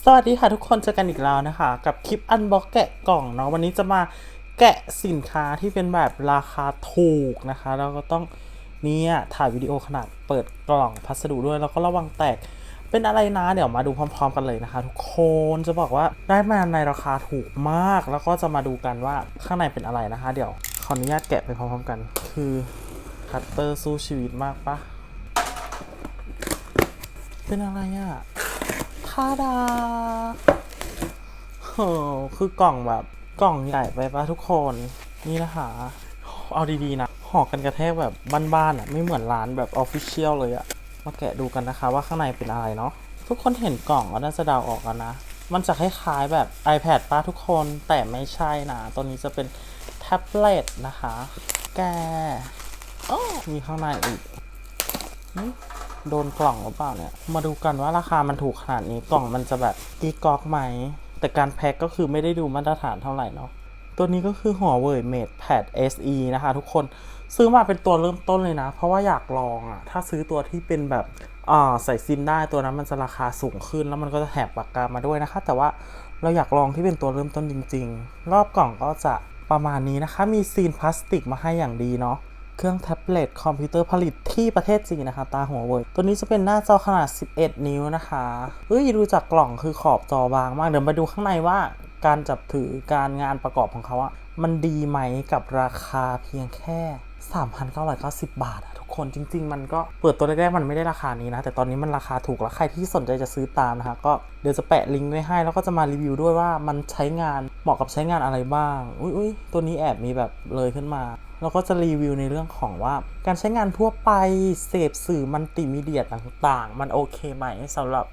สวัสดีค่ะทุกคนเจอกันอีกแล้วนะคะ กับคลิปอันบ็อกแกะกล่องเนาะวันนี้จะมาแกะสินค้าที่เป็นแบบราคาถูกนะคะแล้วก็ต้องเนี่ยถ่ายวิดีโอขนาดเปิดกล่องพัสดุด้วย แล้วก็ระวังแตกเป็นอะไรนะ เดี๋ยวมาดูพร้อม ๆ กันเลยนะคะ ทุกคนจะบอกว่าได้มาในราคาถูกมาก แล้วก็จะมาดูกันว่าข้างในเป็นอะไรนะคะ เดี๋ยวขออนุญาตแกะไปพร้อม ๆ กัน คือคัตเตอร์สู้ชีวิตมากปะเป็นอะไรอะ ทาดาโหคือกล่องแบบกล่องใหญ่ไปปะทุกคนนี่นะคะเอาดีๆนะห่อกันกระแทกแบบบ้านๆอะไม่เหมือนร้านแบบออฟฟิเชียลเลยอะ มาแกะดูกันนะคะว่าข้างในเป็นอะไรเนาะทุกคนเห็นกล่องก็น่าจะเดาออกกันนะ มันจะคล้ายๆแบบ iPad ป้าทุกคนแต่ไม่ใช่นะตัวนี้จะเป็นแท็บเล็ตนะคะ แกมีข้างในอีก โดนกล่องหรือเปล่าเนี่ย มาดูกันว่าราคามันถูกขนาดนี้กล่องมันจะแบบกีกอกไหม แต่การแพ็คก็คือไม่ได้ดูมาตรฐานเท่าไหร่เนาะ ตัวนี้ก็คือหัวเว่ยเมดแพด SE นะคะ ทุกคน ซื้อมาเป็นตัวเริ่มต้นเลยนะ เพราะว่าอยากลองอะถ้าซื้อตัวที่เป็นแบบอ่าใส่ซิมได้ตัวนั้นมันจะราคาสูงขึ้นแล้วมันก็จะแถบปากกามาด้วยนะคะ แต่ว่าเราอยากลองที่เป็นตัวเริ่มต้นจริง ๆ รอบกล่องก็จะประมาณนี้นะคะ มีซีนพลาสติกมาให้อย่างดีเนาะ เครื่องแท็บเล็ตคอมพิวเตอร์ผลิตที่ประเทศจีนนะคะ ตาหัวเว่ยตัวนี้จะเป็นหน้าจอขนาด 11 นิ้วนะคะเฮ้ยดูจากกล่องคือขอบจอบางมาก เดี๋ยวมาดูข้างในว่าการจับถือการงานประกอบของเขาอะมันดีไหมกับราคาเพียงแค่ 3,990 บาทอะทุกคนจริง ๆ มันก็เปิดตัวแรกๆมันไม่ได้ราคานี้นะ แต่ตอนนี้มันราคาถูกแล้วใครที่สนใจจะซื้อตามนะคะก็เดี๋ยวจะแปะลิงก์ไว้ให้ แล้วก็จะมารีวิวด้วยว่ามันใช้งานเหมาะกับใช้งานอะไรบ้างอุ้ยอุ้ยตัวนี้แอบมีแบบเลยขึ้นมา แล้วก็จะรีวิวในเรื่องของว่า การใช้งานทั่วไปเสพสื่อมัลติมีเดียต่างๆ มันโอเคไหมสำหรับ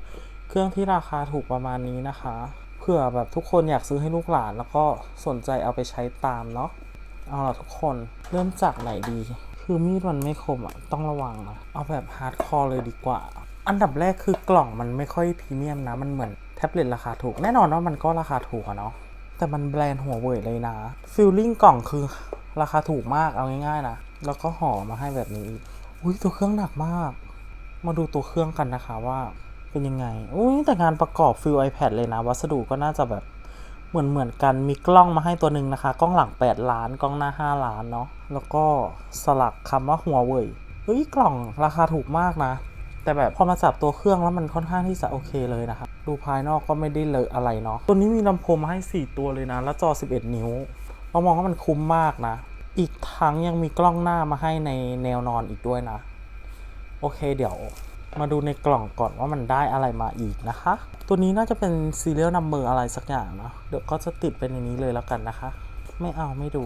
เครื่องที่ราคาถูกประมาณนี้นะคะเพื่อแบบทุกคนอยากซื้อให้ลูกหลานแล้วก็สนใจเอาไปใช้ตามเนาะเอาล่ะทุกคนเริ่มจากไหนดี คือมีดมันไม่คมอะต้องระวังนะเอาแบบฮาร์ดคอร์เลยดีกว่า อันดับแรกคือกล่องมันไม่ค่อยพรีเมียมนะ มันเหมือนแท็บเล็ตราคาถูก แน่นอนว่ามันก็ราคาถูกอะเนาะแต่มันแบรนด์หัวเว่ยเลยนะฟิลลิ่งกล่องคือ ราคาถูกมากเอาง่ายๆนะ แล้วก็ห่อมาให้แบบนี้อีก อุ้ยตัวเครื่องหนักมาก มาดูตัวเครื่องกันนะคะว่าเป็นยังไง อุ้ยแต่งานประกอบฟิล iPad เลยนะ วัสดุก็น่าจะแบบเหมือนเหมือนกัน มีกล้องมาให้ตัวหนึ่งนะคะ กล้องหลัง 8 ล้าน กล้องหน้า 5 ล้านเนาะ แล้วก็สลักคำว่าหัวเว่ยเฮ้ยกล่องราคาถูกมากนะ แต่แบบพอมาจับตัวเครื่องแล้วมันค่อนข้างที่จะโอเคเลยนะคะ ดูภายนอกก็ไม่ได้เลอะอะไรเนาะ ตัวนี้มีลำโพงมาให้ 4 ตัวเลยนะ แล้วจอ 11 นิ้ว เรามองว่ามันคุ้มมากนะ อีกทั้งยังมีกล้องหน้ามาให้ในแนวนอนอีกด้วยนะ โอเคเดี๋ยวมาดูในกล่องก่อนว่ามันได้อะไรมาอีกนะคะ ตัวนี้น่าจะเป็น serial number อะไรสักอย่างเนาะเดี๋ยวก็จะติดเป็นในนี้เลยแล้วกันนะคะ ไม่เอาไม่ดู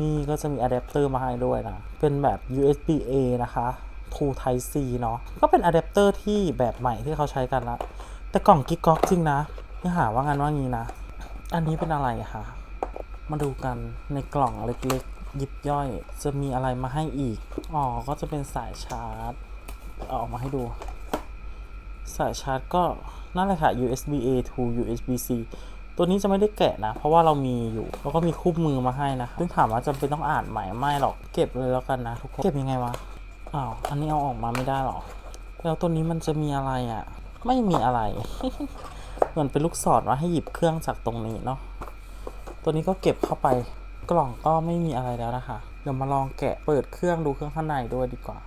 นี่ก็จะมีอะแดปเตอร์มาให้ด้วยนะ เป็นแบบ USB A นะคะ to Type C เนาะ ก็เป็นอะแดปเตอร์ที่แบบใหม่ที่เขาใช้กันละ แต่กล่องกิ๊กก๊อกจริงนะไม่หาว่างันว่างี้นะ อันนี้เป็นอะไรคะ มาดูกันในกล่องเล็กๆ ยิบย่อย จะมีอะไรมาให้อีก อ๋อ ก็จะเป็นสายชาร์จ เอาออกมาให้ดู สายชาร์จก็นั่นแหละค่ะ USB A to USB C ตัวนี้จะไม่ได้แกะนะ เพราะว่าเรามีอยู่ แล้วก็มีคู่มือมาให้นะ ซึ่งถามว่าจำเป็นต้องอ่านไหมไม่หรอก เก็บเลยแล้วกันนะทุกคน เก็บยังไงวะ อ้าว อันนี้เอาออกมาไม่ได้หรอ แล้วตัวนี้มันจะมีอะไรอะ ไม่มีอะไร เหมือนเป็นลูกศรว่าให้หยิบเครื่องจากตรงนี้เนาะ ตัวนี้ก็เก็บเข้าไปกล่องก็ไม่มีอะไรแล้วนะคะ เดี๋ยวมาลองแกะเปิดเครื่องดูเครื่องข้างในด้วยดีกว่า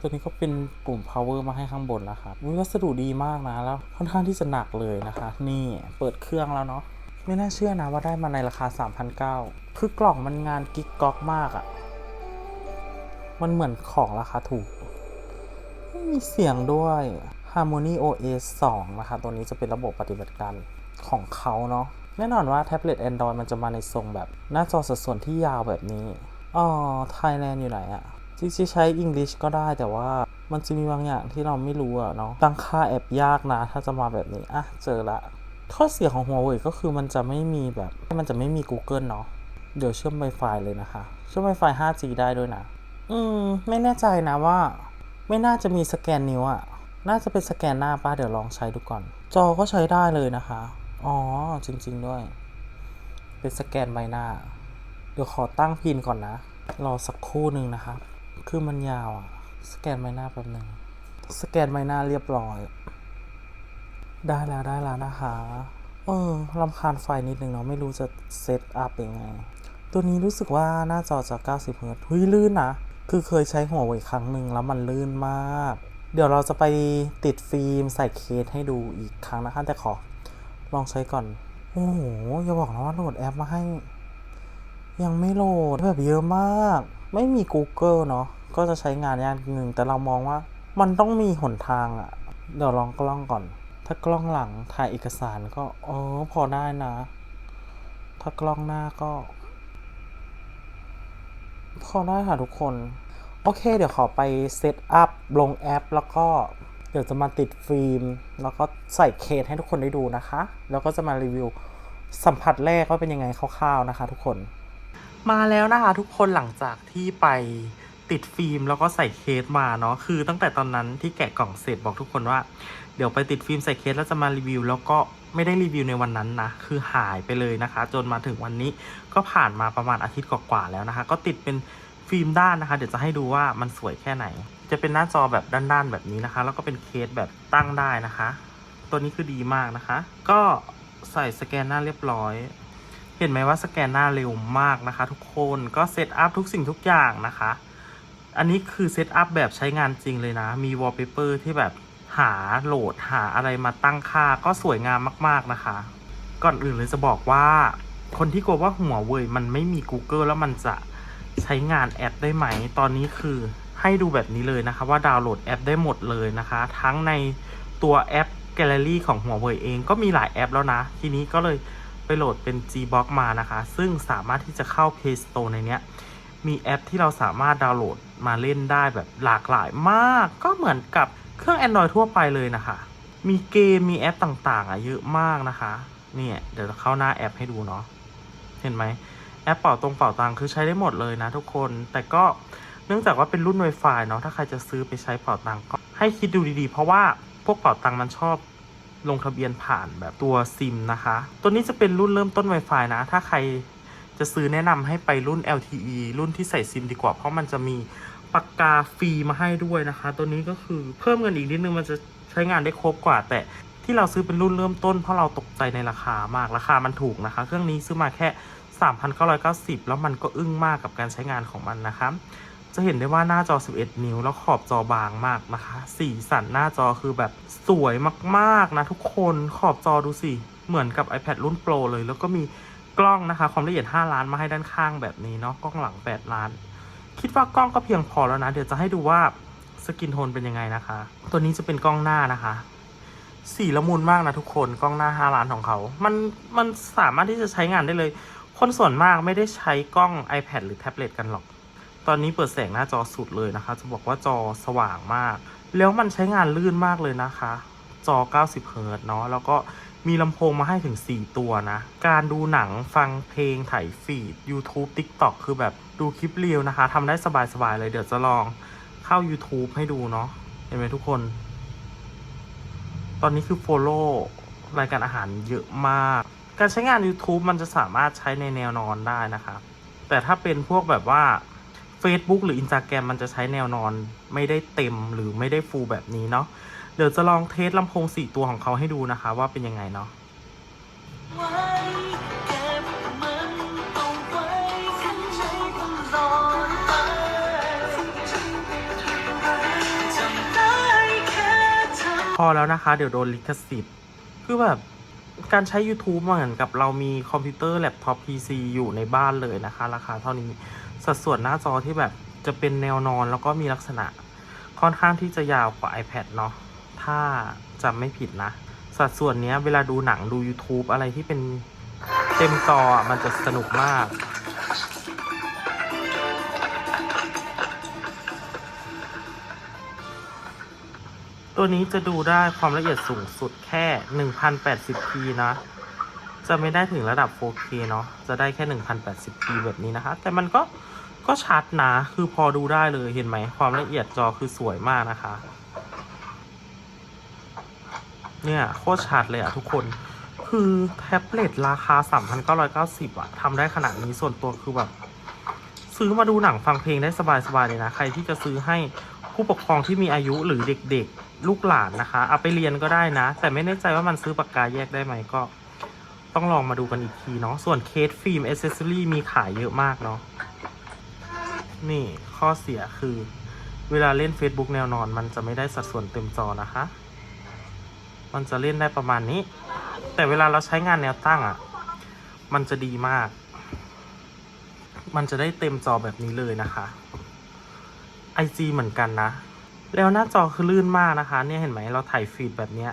ตัวนี้ก็เป็นปุ่ม power มาให้ข้างบนนะคะอุ๊ยวัสดุดีมากนะแล้วค่อนข้างที่จะหนักเลยนะคะ นี่เปิดเครื่องแล้วเนาะไม่น่าเชื่อนะว่าได้มาในราคา 3,900 คือกล่องมันงานกิ๊กก๊อกมากอะ่ะ มันเหมือนของราคาถูก ไม่มีเสียงด้วย Harmony OS 2 นะคะ ตัวนี้จะเป็นระบบปฏิบัติการของเขาเนาะ แน่นอนว่าแท็บเล็ต Android มันจะมาในทรงแบบ หน้าจอสัดส่วนที่ยาวแบบนี้ อ๋อ Thailand อยู่ไหนอะจริงๆใช้ English ก็ได้แต่ว่ามันจะมีบางอย่างที่เราไม่รู้อะเนาะตั้งค่าแอบยากนะ ถ้าจะมาแบบนี้ อะ เจอละ ข้อเสียของหัวเว่ยก็คือมันจะไม่มีแบบ มันจะไม่มี Google เนาะเดี๋ยวเชื่อม Wi-Fi เลยนะคะ เชื่อม Wi-Fi 5G ได้ด้วยนะ อืม ไม่แน่ใจนะว่า ไม่น่าจะมีสแกนนิ้วอะน่าจะเป็นสแกนหน้าป้าเดี๋ยวลองใช้ดูก่อน จอก็ใช้ได้เลยนะคะ อ๋อ จริง ๆ ด้วย เป็นสแกนใบหน้า เดี๋ยวขอตั้งพินก่อนนะ รอสักครู่หนึ่งนะคะคือมันยาวอะสแกนใบหน้าแป๊บหนึ่ง สแกนใบหน้าเรียบร้อย ได้แล้วได้แล้วนะคะ เออรำคาญไฟนิดนึงเนาะ ไม่รู้จะเซตอัพยังไง ตัวนี้รู้สึกว่าหน้าจอจะ 90เฮิร์ตซ์เฮ้ยลื่นนะ คือเคยใช้หัวไว้ครั้งหนึ่งแล้วมันลื่นมาก เดี๋ยวเราจะไปติดฟิล์มใส่เคสให้ดูอีกครั้งนะคะ แต่ขอ ลองใช้ก่อน โอ้โห อย่าบอกนะว่าโหลดแอปมาให้ ยังไม่โหลดแบบเยอะมาก ไม่มี Google เนาะก็จะใช้งานยากนิดนึงแต่เรามองว่า มันต้องมีหนทางอะเดี๋ยวลองกล้องก่อน ถ้ากล้องหลังถ่ายเอกสารก็เออพอได้นะ ถ้ากล้องหน้าก็ พอได้ค่ะทุกคน โอเค เดี๋ยวขอไปเซตอัพลงแอปแล้วก็ เดี๋ยวจะมาติดฟิล์ม แล้วก็ใส่เคสให้ทุกคนได้ดูนะคะ แล้วก็จะมารีวิวสัมผัสแรกว่าเป็นยังไงคร่าวๆนะคะ ทุกคน มาแล้วนะคะทุกคนหลังจากที่ไปติดฟิล์มแล้วก็ใส่เคสมาเนาะคือตั้งแต่ตอนนั้นที่แกะกล่องเสร็จบอกทุกคนว่า เดี๋ยวไปติดฟิล์มใส่เคสแล้วจะมารีวิว แล้วก็ไม่ได้รีวิวในวันนั้นนะ คือหายไปเลยนะคะ จนมาถึงวันนี้ก็ผ่านมาประมาณอาทิตย์กว่าๆแล้วนะคะ ก็ติดเป็นฟิล์มด้านนะคะ เดี๋ยวจะให้ดูว่ามันสวยแค่ไหน จะเป็นหน้าจอแบบด้านๆแบบนี้นะคะ แล้วก็เป็นเคสแบบตั้งได้นะคะ ตัวนี้คือดีมากนะคะ ก็ใส่สแกนหน้าเรียบร้อย เห็นไหมว่าสแกนหน้าเร็วมากนะคะ ทุกคนก็เซตอัพทุกสิ่งทุกอย่างนะคะ อันนี้คือเซตอัพแบบใช้งานจริงเลยนะ มีวอลเปเปอร์ที่แบบหาโหลดหาอะไรมาตั้งค่าก็สวยงามมากๆนะคะ ก่อนอื่นเลยจะบอกว่า คนที่กลัวว่าหัวเว่ยมันไม่มี Google แล้วมันจะใช้งานแอปได้ไหม ตอนนี้คือ ให้ดูแบบนี้เลยนะคะว่าดาวน์โหลดแอปได้หมดเลยนะคะ ทั้งในตัวแอปแกลเลอรี่ของหัวเว่ยเองก็มีหลายแอปแล้วนะ ทีนี้ก็เลยไปโหลดเป็น Gbox มานะคะ ซึ่งสามารถที่จะเข้า Play Store ในเนี้ย มีแอปที่เราสามารถดาวน์โหลดมาเล่นได้แบบหลากหลายมาก ก็เหมือนกับเครื่อง Android ทั่วไปเลยนะคะ มีเกมมีแอปต่างๆอะเยอะมากนะคะ เนี่ยเดี๋ยวเข้าหน้าแอปให้ดูเนาะ เห็นไหมแอปเป่าตรงเป่าตังคือใช้ได้หมดเลยนะทุกคน แต่ก็ นื่องจากว่าเป็นรุ่น Wi-Fi เนาะถ้าใครจะซื้อไปใช้เป่าตังก็ให้คิดดูดีๆ เพราะว่าพวกเป่าตังมันชอบลงทะเบียนผ่านแบบตัวซิมนะคะ ตัวนี้จะเป็นรุ่นเริ่มต้น Wi-Fi นะ ถ้าใครจะซื้อแนะนำให้ไปรุ่น LTE รุ่นที่ใส่ซิมดีกว่า เพราะมันจะมีปากกาฟรีมาให้ด้วยนะคะ ตัวนี้ก็คือเพิ่มเงินอีกนิดนึงมันจะใช้งานได้ครบกว่า แต่ที่เราซื้อเป็นรุ่นเริ่มต้นเพราะเราตกใจในราคามากราคามันถูกนะคะ เครื่องนี้ซื้อมาแค่ 3,990 แล้วมันก็อึ้งมากกับการใช้งานของมันนะคะ จะเห็นได้ว่าหน้าจอ 11 นิ้ว แล้วขอบจอบางมากนะคะ สีสันหน้าจอคือแบบสวยมากๆนะทุกคนขอบจอดูสิ เหมือนกับ iPad รุ่น Pro เลย แล้วก็มีกล้องนะคะ ความละเอียด 5 ล้านมาให้ด้านข้างแบบนี้เนาะกล้องหลัง 8 ล้าน คิดว่ากล้องก็เพียงพอแล้วนะ เดี๋ยวจะให้ดูว่าสกินโทนเป็นยังไงนะคะ ตัวนี้จะเป็นกล้องหน้านะคะสีละมุนมากนะทุกคนกล้องหน้า 5 ล้านของเขา มันมันสามารถที่จะใช้งานได้เลย คนส่วนมากไม่ได้ใช้กล้อง iPad หรือแท็บเล็ตกันหรอก อนนี้เปิดแสงหน้าจอสุดเลยนะคะ จะบอกว่าจอสว่างมาก แล้วมันใช้งานลื่นมากเลยนะคะ จอ 90เฮิรต์เนาะแล้วก็มีลำโพงมาให้ถึง 4 ตัวนะ การดูหนังฟังเพลงถ่ายฟีด YouTube TikTok คือแบบดูคลิปเรียวนะคะทำได้สบายๆเลยเดี๋ยวจะลองเข้า YouTube ให้ดูเนาะเห็นไหมทุกคน ตอนนี้คือ Follow รายการอาหารเยอะมาก การใช้งาน YouTube มันจะสามารถใช้ในแนวนอนได้นะคะ แต่ถ้าเป็นพวกแบบว่า Facebook หรือ Instagram มันจะใช้แนวนอนไม่ได้เต็มหรือไม่ได้ฟูลแบบนี้เนาะเดี๋ยวจะลองเทสลำโพง 4 ตัวของเขาให้ดูนะคะ ว่าเป็นยังไงเนาะพอแล้วนะคะ เดี๋ยวโดนลิขสิทธิ์ คือแบบการใช้ YouTube เหมือนกับเรามีคอมพิวเตอร์แล็ปท็อป PC อยู่ในบ้านเลยนะคะ ราคาเท่านี้ สัดส่วนหน้าจอที่แบบจะเป็นแนวนอนแล้วก็มีลักษณะค่อนข้างที่จะยาวกว่า iPad เนาะถ้าจำไม่ผิดนะ สัดส่วนนี้เวลาดูหนังดู YouTube อะไรที่เป็นเต็มจอมันจะสนุกมากตัวนี้จะดูได้ความละเอียดสูงสุดแค่ 1080p นะ จะไม่ได้ถึงระดับ 4K เนาะ จะได้แค่ 1080p แบบนี้นะคะ แต่มันก็ ก็ชัดนะ คือพอดูได้เลยเห็นไหม ความละเอียดจอคือสวยมากนะคะ เนี่ยโคตรชัดเลยอะทุกคน คือแท็บเล็ตราคา 3,990อะทำได้ขนาดนี้ส่วนตัวคือแบบ ซื้อมาดูหนังฟังเพลงได้สบายๆเลยนะ ใครที่จะซื้อให้ผู้ปกครองที่มีอายุหรือเด็กๆ ลูกหลานนะคะ เอาไปเรียนก็ได้นะ แต่ไม่แน่ใจว่ามันซื้อปากกาแยกได้ไหมก็ ต้องลองมาดูกันอีกทีเนาะส่วนเคสฟิล์มอเซอรี่มีขายเยอะมากเนาะ นี่ข้อเสียคือ เวลาเล่น Facebook แนวนอน มันจะไม่ได้สัดส่วนเต็มจอนะคะ มันจะเล่นได้ประมาณนี้ แต่เวลาเราใช้งานแนวตั้งอะ่ะ มันจะดีมาก มันจะได้เต็มจอแบบนี้เลยนะคะ IG เหมือนกันนะ แล้วหน้าจอคือลื่นมากนะคะ เนี่ยเห็นไหมเราถ่ายฟีดแบบเนี้ย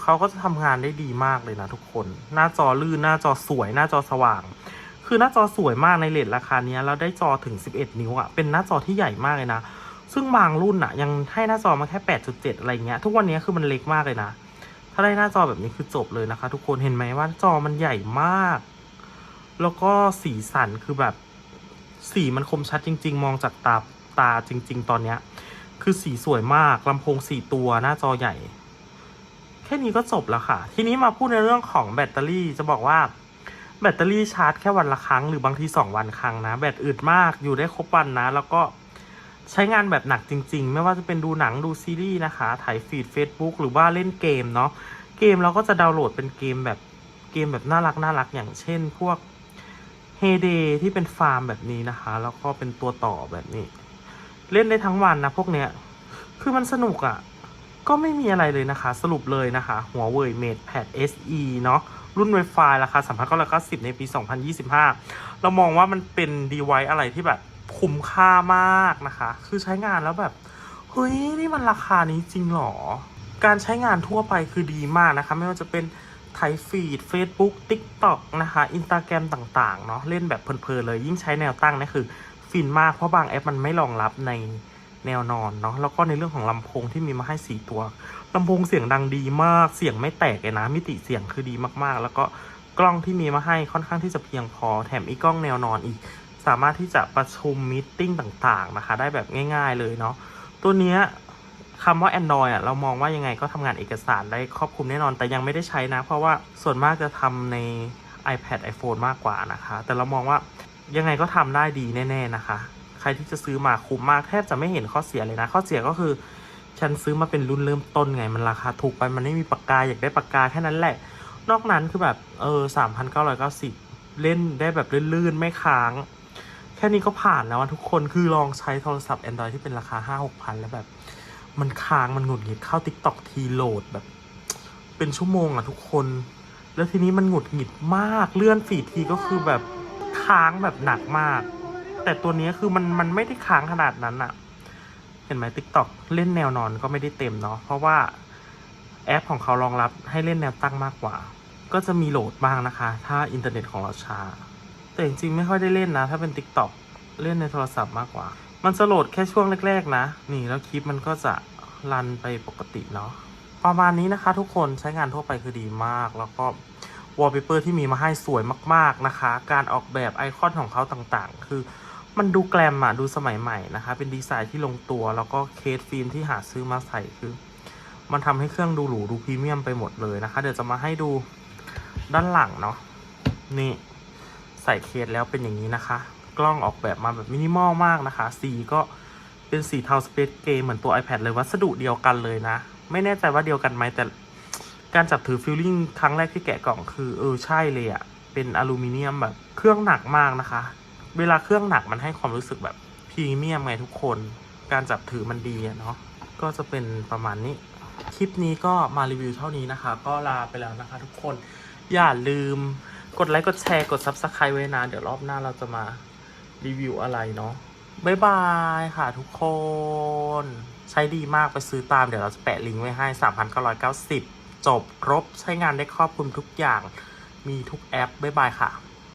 เขาก็จะทำงานได้ดีมากเลยนะทุกคน หน้าจอลื่นหน้าจอสวย หน้าจอสว่าง คือหน้าจอสวยมากในเลทราคาเนี้ยแล้วได้จอถึง 11 นิ้วอะ่ะเป็นหน้าจอที่ใหญ่มากเลยนะ ซึ่งบางรุ่นอะ่ะยังให้หน้าจอมาแค่ 8.7 อะไรเงี้ย ทุกวันนี้คือมันเล็กมากเลยนะ ถ้าได้หน้าจอแบบนี้คือจบเลยนะคะ ทุกคนเห็นไหมว่าจอมันใหญ่มาก แล้วก็สีสันคือแบบสีมันคมชัดจริง ๆ มองจากตาตาจริง ๆ ตอนเนี้ย คือสีสวยมากลำโพงสี่ตัวหน้าจอใหญ่ แค่นี้ก็จบแล้วค่ะ ทีนี้มาพูดในเรื่องของแบตเตอรี่จะบอกว่า แบตเตอรี่ชาร์จแค่วันละครั้งหรือบางทีสองวันครั้งนะ แบตอึดมากอยู่ได้ครบวันนะ แล้วก็ใช้งานแบบหนักจริง ๆ ไม่ว่าจะเป็นดูหนังดูซีรีส์นะคะ ถ่ายฟีด Facebook หรือว่าเล่นเกมเนาะเกมเราก็จะดาวน์โหลดเป็นเกมแบบเกมแบบน่ารักน่ารักอย่างเช่น พวกเฮเดที่เป็นฟาร์มแบบนี้นะคะ แล้วก็เป็นตัวต่อแบบนี้ เล่นได้ทั้งวันนะพวกเนี้ยคือมันสนุกอะ่ะ ก็ไม่มีอะไรเลยนะคะ สรุปเลยนะคะ หัวเว่ยเมดแพด SE เนาะ รุ่น Wi-Fi ราคา 3,990 ในปี 2025 เรามองว่ามันเป็นดีไว c e อะไรที่แบบคุ้มค่ามากนะคะ คือใช้งานแล้วแบบ เฮ้ย นี่มันราคานี้จริงเหรอ การใช้งานทั่วไปคือดีมากนะคะ ไม่ว่าจะเป็นไทยฟีด Facebook TikTok นะคะ Instagram ต่างๆ เนาะเล่นแบบเพลินๆเลย ยิ่งใช้แนวตั้งนี่คือ ฟินมากเพราะบางแอปมันไม่รองรับในแนวนอนเนาะแล้วก็ในเรื่องของลำโพงที่มีมาให้ 4 ตัว ลำโพงเสียงดังดีมาก เสียงไม่แตกเลยนะ มิติเสียงคือดีมากๆ แล้วก็กล้องที่มีมาให้ค่อนข้างที่จะเพียงพอ แถมอีกกล้องแนวนอนอีก สามารถที่จะประชุมมิ팅ต่างๆนะคะ ได้แบบง่าย ๆเลยเนาะ ตัวเนี้ยคำว่า Android อะ เรามองว่ายังไงก็ทำงานเอกสารได้ครอบคลุมแน่นอน แต่ยังไม่ได้ใช้นะ เพราะว่าส่วนมากจะทำใน iPad iPhone มากกว่านะคะ แต่เรามองว่ายังไงก็ทำได้ดีแน่ ๆนะคะ ใครที่จะซื้อมาคุ้มมากแทบจะไม่เห็นข้อเสียเลยนะ ข้อเสียก็คือ ฉันซื้อมาเป็นรุ่นเริ่มต้นไง มันราคาถูกไป มันไม่มีปากกา อยากได้ปากกาแค่นั้นแหละ นอกนั้นคือแบบเออสามพันเก้าร้อยเก้าสิบเล่นได้แบบลื่นๆ ไม่ค้าง แค่นี้ก็ผ่านแล้วอะทุกคน คือลองใช้โทรศัพท์ Android ที่เป็นราคาห้าหกพันแล้วแบบ มันค้าง มันหงุดหงิดเข้า t ิ k t o k ทีโหลดแบบ เป็นชั่วโมงอะทุกคน แล้วทีนี้มันหงุดหงิดมาก เลื่อนฟีทีก็คือแบบค้างแบบหนักมาก แต่ตัวนี้คือมันมันไม่ได้ค้างขนาดนั้นอะ เห็นไหม t ิ k t o k เล่นแนวนอนก็ไม่ได้เต็มเนาะเพราะว่าแอปของเขารองรับให้เล่นแนวตั้งมากกว่า ก็จะมีโหลดบ้างนะคะ ถ้าอินเทอร์เน็ตของเราช้า แต่จริงๆไม่ค่อยได้เล่นนะ ถ้าเป็น t ิ k t o k เล่นในโทรศัพท์มากกว่า มันจะโหลดแค่ช่วงแรกๆนะ นี่แล้วคลิปมันก็จะรันไปปกติเนาะประมาณนี้นะคะ ทุกคนใช้งานทั่วไปคือดีมาก แล้วก็วอลเปเปอร์ที่มีมาให้สวยมาก ๆนะคะ การออกแบบไอคอนของเขาต่างๆ คือ มันดูแกลมอะดูสมัยใหม่นะคะ เป็นดีไซน์ที่ลงตัว แล้วก็เคสฟิล์มที่หาซื้อมาใส่คือ มันทำให้เครื่องดูหรูดูพรีเมียมไปหมดเลยนะคะ เดี๋ยวจะมาให้ดูด้านหลังเนาะนี่ใส่เคสแล้วเป็นอย่างนี้นะคะ กล้องออกแบบมาแบบมินิมอลมากนะคะ สีก็เป็นสีเทาสเปซเกย์เหมือนตัว iPad เลยวัสดุเดียวกันเลยนะ ไม่แน่ใจว่าเดียวกันไหมแต่การจับถือฟิลลิ่งครั้งแรกที่แกะกล่องคือเออใช่เลยอะเป็นอลูมิเนียมแบบเครื่องหนักมากนะคะ เวลาเครื่องหนักมันให้ความรู้สึกแบบพรีเมียมไงทุกคน การจับถือมันดีอะเนาะ ก็จะเป็นประมาณนี้ คลิปนี้ก็มารีวิวเท่านี้นะคะ ก็ลาไปแล้วนะคะ ทุกคน อย่าลืมกดไลค์กดแชร์กด Subscribe ไว้นะ เดี๋ยวรอบหน้าเราจะมารีวิวอะไรเนาะบ๊ายบายค่ะทุกคน ใช้ดีมากไปซื้อตามเดี๋ยวเราจะแปะลิงก์ไว้ให้ 3,990 จบครบใช้งานได้ครอบคลุมทุกอย่างมีทุกแอปบ๊ายบายค่ะ